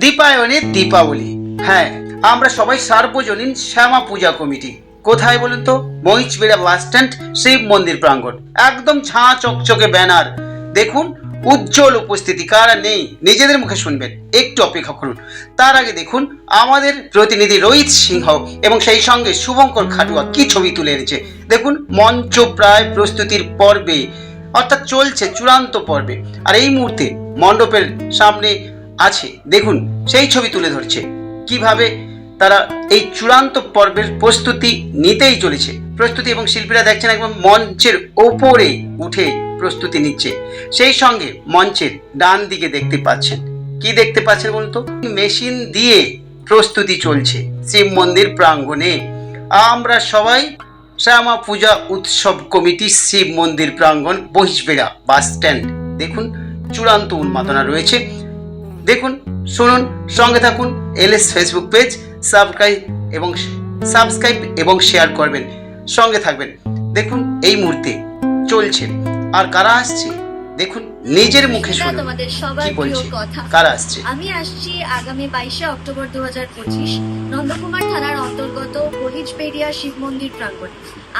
দীপায়নে দীপাবলি। হ্যাঁ আমরা সবাই সার্বজনীন শ্যামা পূজা কমিটি। কোথায় বলুন তো? মহিষবেড়া বাস স্ট্যান্ড, শিব মন্দির প্রাঙ্গণ। একদম ঝাঁ চকচকে ব্যানার। দেখুন, উজ্জ্বল উপস্থিতি, কারা নেই, নিজেদের মুখে শুনবেন। একটু অপেক্ষা করুন। তার আগে দেখুন, আমাদের প্রতিনিধি রোহিত সিংহ এবং সেই সঙ্গে শুভঙ্কর খাটুয়া কি ছবি তুলে এনেছে। দেখুন, মঞ্চ প্রায় প্রস্তুতির পর্বে, অর্থাৎ চলছে চূড়ান্ত পর্বে। আর এই মুহূর্তে মণ্ডপের সামনে আছে। দেখুন, সেই ছবি তুলে ধরছে। কীভাবে তারা এই চূড়ান্ত পর্বের প্রস্তুতি নিতেই চলেছে। প্রস্তুতি এবং শিল্পীরা দেখছেন একদম মঞ্চের ওপরে উঠে প্রস্তুতি নিচ্ছে। সেই সঙ্গে মঞ্চের ডান দিকে দেখতে পাচ্ছেন। কি দেখতে পাচ্ছেন বলুন তো? মেশিন দিয়ে প্রস্তুতি চলছে শিব মন্দির প্রাঙ্গণে। আমরা সবাই শ্যামা পূজা উৎসব কমিটি শিব মন্দির প্রাঙ্গণ বহিষ্বেড়া বাস স্ট্যান্ড। দেখুন, চূড়ান্ত উন্মাদনা রয়েছে। দেখুন, শুনুন, সঙ্গে থাকুন, এলএস ফেসবুক পেজ সাবস্ক্রাইব এবং সাবস্ক্রাইব এবং শেয়ার করবেন, সঙ্গে থাকবেন। দেখুন, এই মুহূর্তে চলছে। আর কারা আসছে? দেখুন নিজের মুখে শুনুন। তোমাদের সবার প্রিয় কথা। কারা আসছে? আমি আসছি আগামী বাইশে অক্টোবর দু হাজার পঁচিশ নন্দকুমার থানার অন্তর্গত বহিজবেড়িয়া শিব মন্দির প্রাঙ্গণ।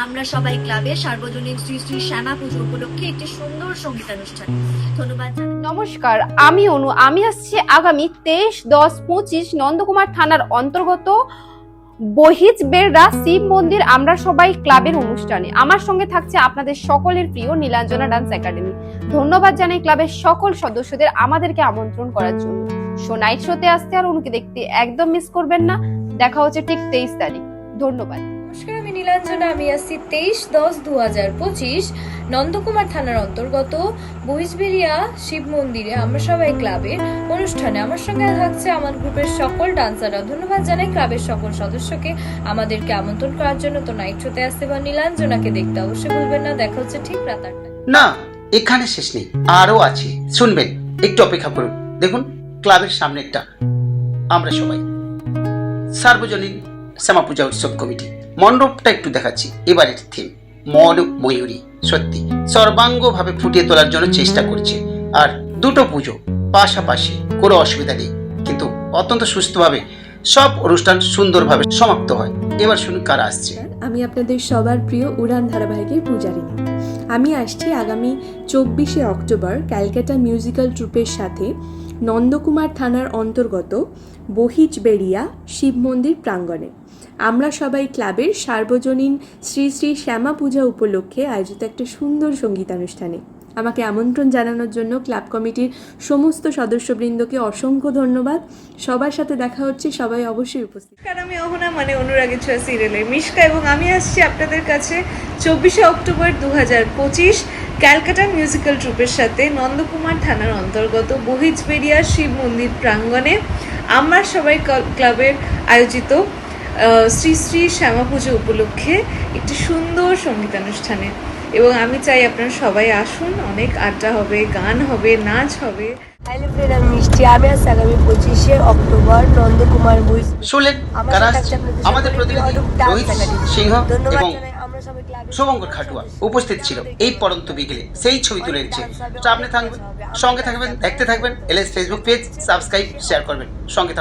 আমরা সবাই ক্লাবে সার্বজনীন শ্রী শ্রী শ্যামা পুজো উপলক্ষে একটি সুন্দর সঙ্গীতানুষ্ঠান। ধন্যবাদ নমস্কার আমি অনু আমি আসছি আগামী তেইশ দশ পঁচিশ নন্দকুমার থানার অন্তর্গত বহিজ বেররা শিব মন্দির, আমরা সবাই ক্লাবের অনুষ্ঠানে। আমার সঙ্গে থাকছে আপনাদের সকলের প্রিয় নীলাঞ্জনা ডান্স একাডেমি। ধন্যবাদ জানাই ক্লাবের সকল সদস্যদের আমাদেরকে আমন্ত্রণ করার জন্য। সো, নাইট শোতে আসতে আর অনুকে দেখতে একদম মিস করবেন না। দেখা হচ্ছে ঠিক তেইশ তারিখ। ধন্যবাদ। নীলাঞ্জনা আমি আসছি তেইশ দশ দু হাজার পঁচিশ নন্দকুমার থানার অন্তর্গত বহিসবেরিয়া শিব মন্দিরে। আমরা সবাই ক্লাবের অনুষ্ঠানে। আমার সঙ্গে থাকছে আমার গ্রুপের সকল ডান্সাররা। ধন্যবাদ জানাই ক্লাবের সকল সদস্যকে। আমাদেরকে আমন্ত্রণ করার জন্য তো নাইট শোতে আসতে বা নীলাঞ্জনাকে দেখতে অবশ্যই ভুলবেন না। দেখা হচ্ছে ঠিক রাত আটটায়। না, এখানে শেষ নেই। আরও আছে। শুনবেন। একটু অপেক্ষা করুন। দেখুন, ক্লাবের সামনে একটা। আমরা সবাই। সার্বজনীন শ্যামা পূজা উৎসব কমিটি। মণ্ডপটা একটু দেখাচ্ছি। এবারের থিম মন ময়ূরী, সত্যি। সর্বাঙ্গভাবে ফুটিয়ে তোলার জন্য চেষ্টা করছে। আর দুটো পুজো, পাশাপাশি কোনো অসুবিধা নেই। কিন্তু অত্যন্ত সুস্থভাবে সব অনুষ্ঠান সুন্দরভাবে সমাপ্ত হয়। এবার শুনুন কারা আসছে। আমি আপনাদের সবার প্রিয় উড়ান ধারাবাহিকের পূজারিনী আমি আসছি আগামী চব্বিশে অক্টোবর ক্যালকাটা মিউজিক্যাল ট্রুপের সাথে নন্দকুমার থানার অন্তর্গত বহিজবেড়িয়া শিব মন্দির প্রাঙ্গণে। আমরা সবাই ক্লাবের সার্বজনীন শ্রী শ্রী শ্যামা পূজা উপলক্ষে আয়োজিত একটা সুন্দর সঙ্গীতানুষ্ঠানে। আমাকে আমন্ত্রণ জানানোর জন্য ক্লাব কমিটির সমস্ত সদস্যবৃন্দকে অসংখ্য ধন্যবাদ। সবার সাথে দেখা হচ্ছে, সবাই অবশ্যই উপস্থিত। নমস্কার, আমি অহনা মানে অনুরাগের ছোঁয়া সিরিয়ালে মিশকা এবং আমি আসছি আপনাদের কাছে চব্বিশে অক্টোবর দু হাজার পঁচিশ ক্যালকাটা মিউজিক্যাল ট্রুপের সাথে নন্দকুমার থানার অন্তর্গত বহিজবেরিয়া শিব মন্দির প্রাঙ্গণে। আমরা সবাই ক্ল- ক্লাবের আয়োজিত শ্রী শ্রী শ্যামা পুজো উপলক্ষে একটি সুন্দর সঙ্গীতানুষ্ঠানে। এবং আমি চাই আপনারা সবাই আসুন অনেক আড্ডা হবে গান হবে নাচ হবে। মিষ্টি আমি আসছি আগামী পঁচিশে অক্টোবর নন্দকুমার বই শুনলেন আমাদের সকলের প্রতিনিধি রোহিত সিংহ এবং জানাই আমরা সবাই ক্লাবের শুভঙ্কর খাটুয়া উপস্থিত ছিল। এই পরন্ত বিকেলে সেই ছবি তুলে এনেছে। সামনে থাকবেন সঙ্গে থাকবেন দেখতে থাকবেন LS Facebook page subscribe share করবেন। সঙ্গে থাকবেন